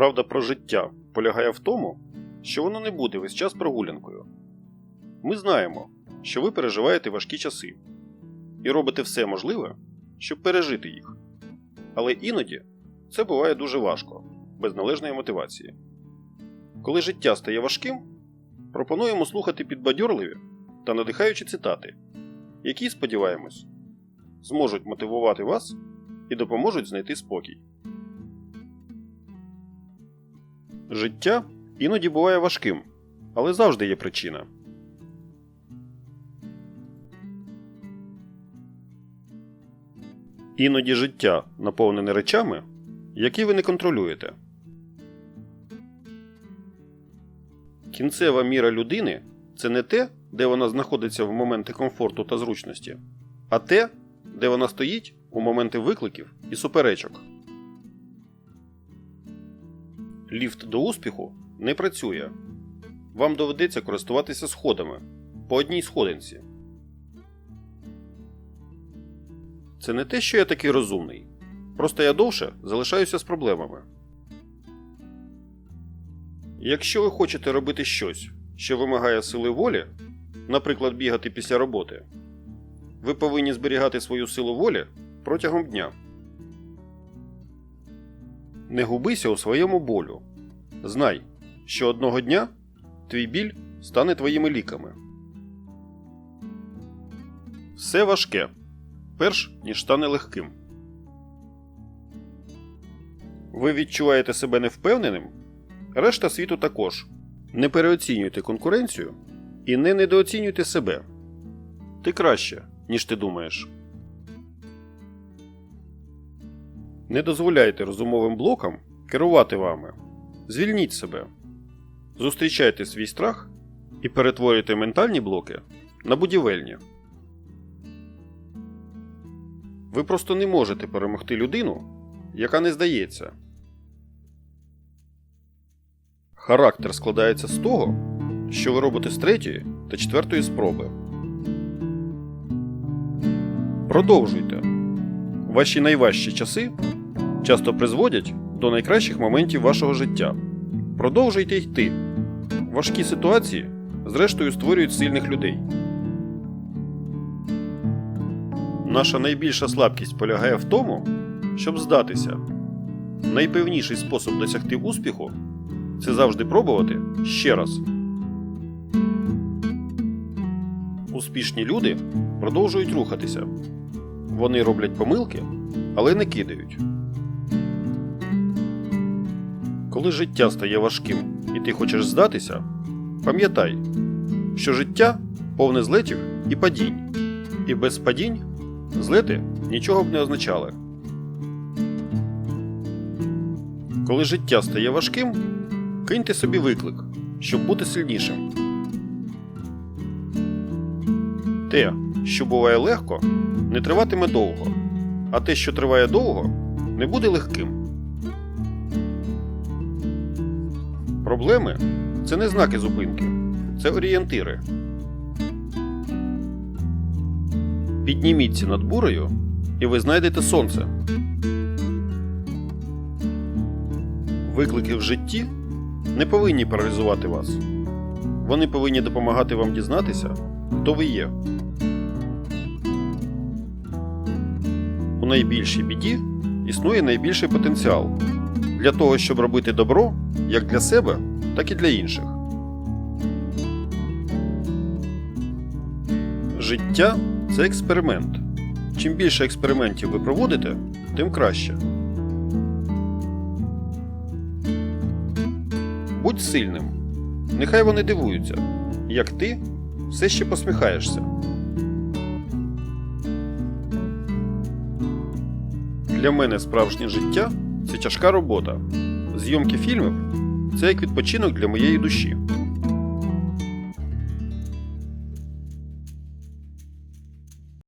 Правда про життя полягає в тому, що воно не буде весь час прогулянкою. Ми знаємо, що ви переживаєте важкі часи і робите все можливе, щоб пережити їх. Але іноді це буває дуже важко, без належної мотивації. Коли життя стає важким, пропонуємо слухати підбадьорливі та надихаючі цитати, які, сподіваємось, зможуть мотивувати вас і допоможуть знайти спокій. Життя іноді буває важким, але завжди є причина. Іноді життя наповнене речами, які ви не контролюєте. Кінцева міра людини це не те, де вона знаходиться в моменти комфорту та зручності, а те, де вона стоїть у моменти викликів і суперечок. Ліфт до успіху не працює. Вам доведеться користуватися сходами по одній сходинці. Це не те, що я такий розумний. Просто я довше залишаюся з проблемами. Якщо ви хочете робити щось, що вимагає сили волі, наприклад, бігати після роботи, ви повинні зберігати свою силу волі протягом дня. Не губися у своєму болю. Знай, що одного дня твій біль стане твоїми ліками. Все важке, перш ніж стане легким. Ви відчуваєте себе невпевненим? Решта світу також. Не переоцінюйте конкуренцію і не недооцінюйте себе. Ти краще, ніж ти думаєш. Не дозволяйте розумовим блокам керувати вами. Звільніть себе. Зустрічайте свій страх і перетворюйте ментальні блоки на будівельні. Ви просто не можете перемогти людину, яка не здається. Характер складається з того, що ви робите з третьої та четвертої спроби. Продовжуйте. Ваші найважчі часи часто призводять до найкращих моментів вашого життя. Продовжуйте йти. Важкі ситуації, зрештою, створюють сильних людей. Наша найбільша слабкість полягає в тому, щоб здатися. Найпевніший спосіб досягти успіху це завжди пробувати ще раз. Успішні люди продовжують рухатися. Вони роблять помилки, але не кидають. Коли життя стає важким і ти хочеш здатися, пам'ятай, що життя повне злетів і падінь, і без падінь злети нічого б не означали. Коли життя стає важким, киньте собі виклик, щоб бути сильнішим. Те, що буває легко, не триватиме довго, а те, що триває довго, не буде легким. Проблеми це не знаки зупинки, це орієнтири. Підніміться над бурею, і ви знайдете сонце. Виклики в житті не повинні паралізувати вас. Вони повинні допомагати вам дізнатися, хто ви є. У найбільшій біді існує найбільший потенціал для того, щоб робити добро як для себе, так і для інших. Життя це експеримент. Чим більше експериментів ви проводите, тим краще. Будь сильним. Нехай вони дивуються, як ти все ще посміхаєшся. Для мене справжнє життя це тяжка робота. Зйомки фільмів це як відпочинок для моєї душі.